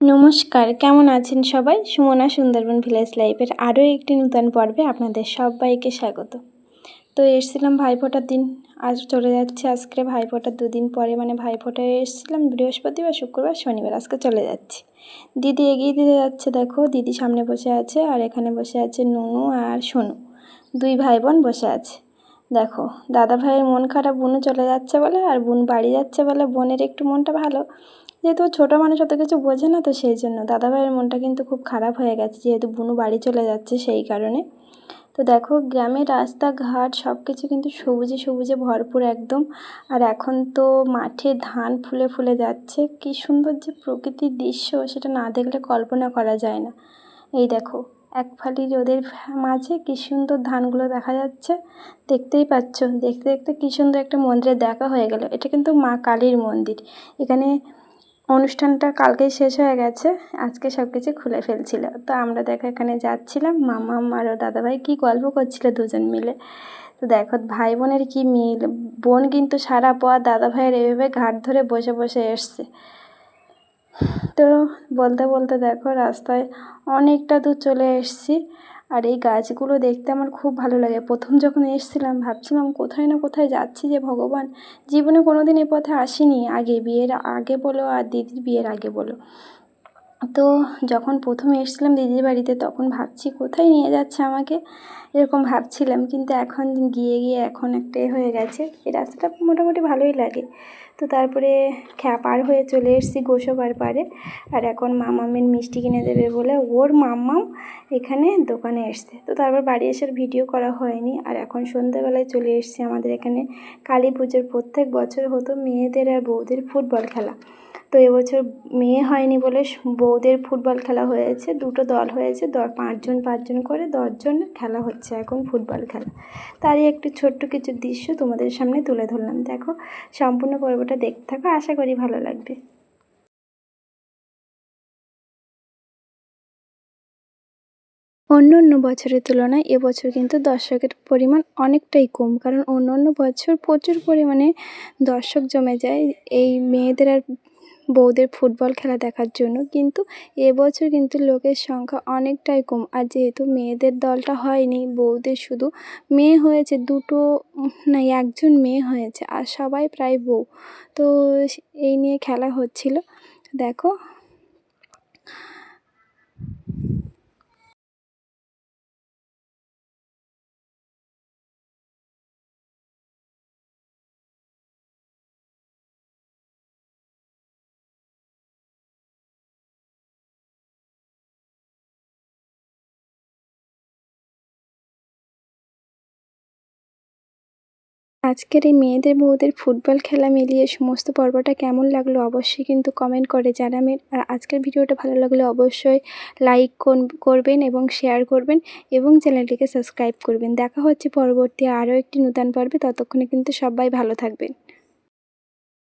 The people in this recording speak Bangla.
নমস্কার, কেমন আছেন সবাই? সুমনা সুন্দরবন ভিলেজ লাইফের আরও একটি নূতন পর্বে আপনাদের সবাইকে স্বাগত। তো এসেছিলাম ভাইফোঁটার দিন, আজ চলে যাচ্ছে আজকে ভাইফোঁটার দুদিন পরে মানে ভাইফোঁটায় এসেছিলাম বৃহস্পতিবার, শুক্রবার, শনিবার, আজকে চলে যাচ্ছি। দিদি এগিয়ে দিতে যাচ্ছে, দেখো, দিদি সামনে বসে আছে আর এখানে বসে আছে নুনু আর সোনু। দুই ভাই বোন বসে আছে। দেখো, দাদা ভাইয়ের মন খারাপ বোনও চলে যাচ্ছে বলে আর বোন বাড়ি যাচ্ছে বলে, বোনের একটু মনটা ভালো। যেহেতু ছোটো মানুষ অত কিছু বোঝে না, তো সেই জন্য দাদাভাইয়ের মনটা কিন্তু খুব খারাপ হয়ে গেছে, যেহেতু বুনু বাড়ি চলে যাচ্ছে সেই কারণে। তো দেখো গ্রামের রাস্তাঘাট সব কিছু কিন্তু সবুজে সবুজে ভরপুর একদম। আর এখন তো মাঠে ধান ফুলে ফুলে যাচ্ছে, কি সুন্দর যে প্রকৃতির দৃশ্য, সেটা না দেখলে কল্পনা করা যায় না। এই দেখো, এক ফালি রোদের মাঝে কি সুন্দর ধানগুলো দেখা যাচ্ছে, দেখতেই পাচ্ছ, দেখতে দেখতে কী সুন্দর একটা মন্দিরে দেখা হয়ে গেল। এটা কিন্তু মা কালীর মন্দির। এখানে অনুষ্ঠানটা কালকেই শেষ হয়ে গেছে। আজকে সব কিছু খুলে ফেলছিল। তো আমরা দেখো এখানে যাচ্ছিলাম। মামা আরও দাদাভাই কি গল্প করছিল দুজন মিলে। তো দেখো ভাই বোনের কি মিল? বোন কিন্তু সারা পথ দাদা ভাইয়ের এভাবে ঘাট ধরে বসে বসে এসছে। তো বলতে বলতে দেখো, রাস্তায় অনেকটা দূর চলে এসছি। আর এই গাছগুলো দেখতে আমার খুব ভালো লাগে। প্রথম যখন এসেছিলাম, ভাবছিলাম কোথায় না কোথায় যাচ্ছি যে ভগবান জীবনে কোনোদিন এ পথে আসিনি। আগে বিয়ের আগে বলো আর দিদির বিয়ের আগে বলো। তো যখন প্রথমে এসেছিলাম দিদির বাড়িতে, তখন ভাবছি কোথায় নিয়ে যাচ্ছে আমাকে? এরকম ভাবছিলাম, কিন্তু এখন গিয়ে গিয়ে এখন একটা হয়ে গেছে। এই রাস্তাটা মোটামুটি ভালোই লাগে। তো তারপরে পার হয়ে চলে এসেছি গোসবার পারে। আর এখন মামামের মিষ্টি কিনে দেবে বলে ওর মাম্মাম এখানে দোকানে এসছে। তো তারপর বাড়ি এসার ভিডিও করা হয়নি। আর এখন সন্ধ্যাবেলায় চলে এসছে আমাদের এখানে কালী পুজোর প্রত্যেক বছর হতো মেয়েদের আর বউদের ফুটবল খেলা। তো এবছর মেয়ে হয়নি বলে বউদের ফুটবল খেলা হয়েছে, দুটো দল হয়েছে, দ, পাঁচজন পাঁচজন করে দশজন খেলা হচ্ছে এখন ফুটবল খেলা। তারই একটু ছোট্ট কিছু দৃশ্য তোমাদের সামনে তুলে ধরলাম। দেখো, সম্পূর্ণ পর্বটা দেখতে থাকো, আশা করি ভালো লাগবে। অন্য অন্য বছরের তুলনায় এবছর কিন্তু দর্শকের পরিমাণ অনেকটাই কম, কারণ অন্য অন্য বছর প্রচুর পরিমাণে দর্শক জমে যায়। এই মেয়েদের আর বউদের ফুটবল খেলা দেখার জন্য। কিন্তু এবছর কিন্তু লোকের সংখ্যা অনেকটাই কম। আর যেহেতু মেয়েদের দলটা হয়নি, বউদের শুধু মেয়ে হয়েছে, দুটো না, একজন মেয়ে হয়েছে, আর সবাই প্রায় বউ। তো এই নিয়ে খেলা হচ্ছিল। দেখো আজকের এই মেয়েদের বউদের ফুটবল খেলা মিলিয়ে সমস্ত পর্বটা কেমন লাগল অবশ্যই কিন্তু কমেন্ট করে জানাবেন। আর আজকের ভিডিওটা ভালো লাগলে অবশ্যই লাইক করবেন এবং শেয়ার করবেন এবং চ্যানেলটিকে সাবস্ক্রাইব করবেন। দেখা হচ্ছে পরবর্তী আরও একটি নূতন পর্বে। ততক্ষণে কিন্তু সবাই ভালো থাকবেন।